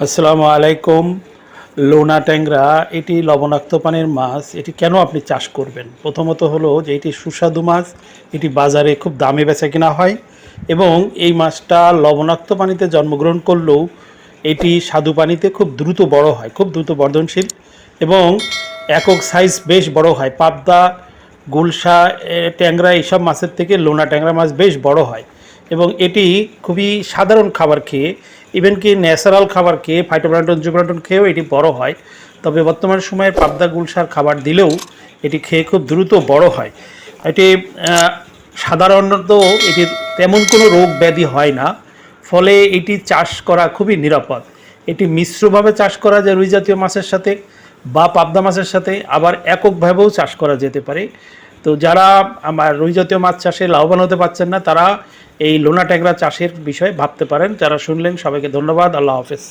আসসালামু আলাইকুম। লোনা ট্যাংরা, এটি লবণাক্ত পানির মাছ। এটি কেন আপনি চাষ করবেন? প্রথমত হলো যে এটি সুস্বাদু মাছ, এটি বাজারে খুব দামে বেচা কিনা হয় এবং এই মাছটা লবণাক্ত পানিতে জন্মগ্রহণ করলেও এটি স্বাদু পানিতে খুব দ্রুত বড় হয়, খুব দ্রুত বর্ধনশীল এবং একক সাইজ বেশ বড় হয়। পাবদা, গুলশা ট্যাংরা, এইসব মাছের থেকে লোনা ট্যাংরা মাছ বেশ বড় হয়। এবং এটি খুবই সাধারণ খাবার খেয়ে ইভেন কি ন্যাচারাল খাবার খেয়ে ফাইটোপ্লান্টন জুপ্লান্টন খেয়েও এটি বড় হয়। তবে বর্তমান সময়ে পাবদা গুলশার খাবার দিলেও এটি খেয়ে খুব দ্রুত বড় হয়। এটি সাধারণত এটির তেমন কোনো রোগ ব্যাধি হয় না, ফলে এটি চাষ করা খুবই নিরাপদ। এটি মিশ্রভাবে চাষ করা যায় রুই জাতীয় মাছের সাথে বা পাবদা মাছের সাথে, আবার এককভাবেও চাষ করা যেতে পারে। তো যারা আমার রুই জাতীয় মাছ চাষে লাভবান হতে পারছেন না, তারা এই লোনা ট্যাংরা চাষের বিষয়ে ভাবতে পারেন। যারা শুনলেন, সবাইকে ধন্যবাদ। আল্লাহ হাফেজ।